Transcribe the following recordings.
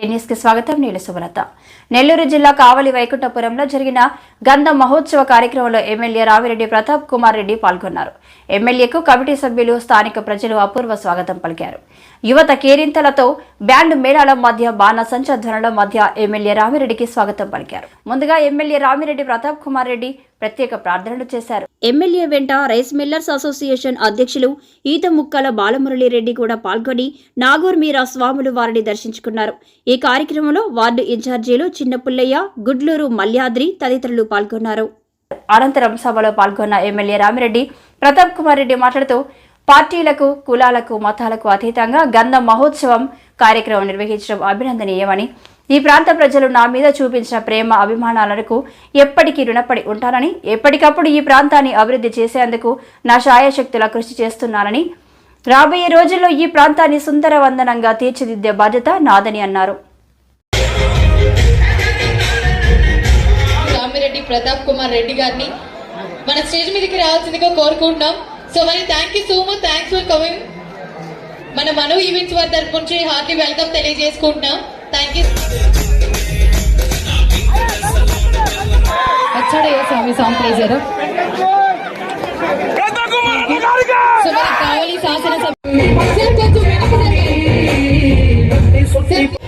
కి స్వాగతం. నేను సుమలత. నెల్లూరు జిల్లా కావలి వైకుంఠపురంలో జరిగిన గంధ మహోత్సవ కార్యక్రమంలో ఎమ్మెల్యే రామిరెడ్డి ప్రతాప్ కుమార్ రెడ్డి పాల్గొన్నారు. ఎమ్మెల్యేకు కమిటీ సభ్యులు స్థానిక ప్రజలు అపూర్వ స్వాగతం పలికారు. యువత కేరింతలతో బ్యాండ్ మేళాల మధ్య బాణసంచ ధ్వనుల మధ్య ఎమ్మెల్యే రామిరెడ్డికి స్వాగతం పలికారు. ముందుగా ఎమ్మెల్యే రామిరెడ్డి ప్రతాప్ కుమార్ రెడ్డి ప్రత్యేక ప్రార్థనలు చేశారు. ఎమ్మెల్యే వెంట రైస్ మిల్లర్స్ అసోసియేషన్ అధ్యక్షులు ఈత ముక్కల బాలమురళిరెడ్డి కూడా పాల్గొని నాగూర్ మీరా స్వాములు వారిని దర్శించుకున్నారు. ఈ కార్యక్రమంలో వార్డు ఇన్ఛార్జీలు చిన్నపుల్లయ్య గుడ్లూరు మల్యాద్రి తదితరులు పాల్గొన్నారు. అనంతరం సభలో పాల్గొన్న ఎమ్మెల్యే రామిరెడ్డి ప్రతాప్ కుమార్ రెడ్డి మాట్లాడుతూ పార్టీలకు కులాలకు మతాలకు అతీతంగా గంధ మహోత్సవం కార్యక్రమం నిర్వహించడం అభినందనీయమని ఈ ప్రాంత ప్రజలు నా మీద చూపించిన ప్రేమ అభిమానాలకు ఎప్పటికీ రుణపడి ఉంటానని ఎప్పటికప్పుడు ఈ ప్రాంతాన్ని అభివృద్ధి చేసేందుకు నా శాయశక్తుల కృషి చేస్తున్నానని రాబోయే రోజుల్లో ఈ ప్రాంతాన్ని సుందరవందనంగా తీర్చిదిద్దే బాధ్యత నాదని అన్నారు. ప్రతాప్ కుమార్ రెడ్డి గారిని మన స్టేజ్ మీదకి రావాల్సిందిగా కోరుకుంటున్నాం. సో మరి thank you so much thanks for coming మన మను ఈవెంట్స్ వారి తరపు నుంచి హార్ట్లీ వెల్కమ్ తెలియజేసుకుంటున్నాం. थैंक यू अच्छा रहेगा स्वामी सॉन्ग प्ले जरा शासन सब।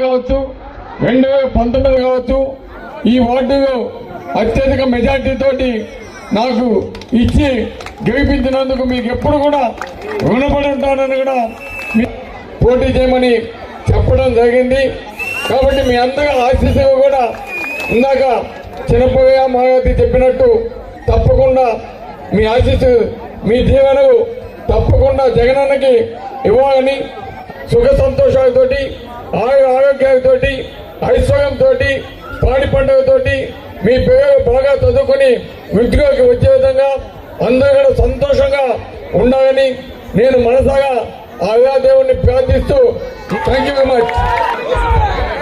కావచ్చు రెండు వేల పంతొమ్మిది కావచ్చు ఈ వార్డులో అత్యధిక మెజార్టీ తోటి నాకు ఇచ్చి గెలిపించినందుకు మీకు ఎప్పుడు కూడా రుణపడి ఉంటానని కూడా పోటీ చేయమని చెప్పడం జరిగింది. కాబట్టి మీ అందరి ఆశీస్సులు కూడా ఇందాక చిన్నపోయ మాయావతి చెప్పినట్టు తప్పకుండా మీ ఆశీస్సు మీ దీవెనలు తప్పకుండా జగనన్నకి ఇవ్వాలని సుఖ సంతోషాలతోటి ఆరోగ్య ఆరోగ్యాలతోటి ఐశ్వర్యంతో పాడి పండుగతోటి మీ పిల్లలు బాగా చదువుకొని ఉద్యోగకి వచ్చే విధంగా అందరూ కూడా సంతోషంగా ఉండాలని నేను మనసాగా ఆయా దేవుణ్ణి ప్రార్థిస్తూ thank you very much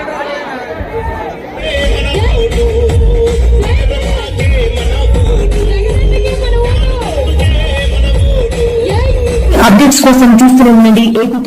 updates కోసం చూస్తూనే ఉండండి. ఏపీ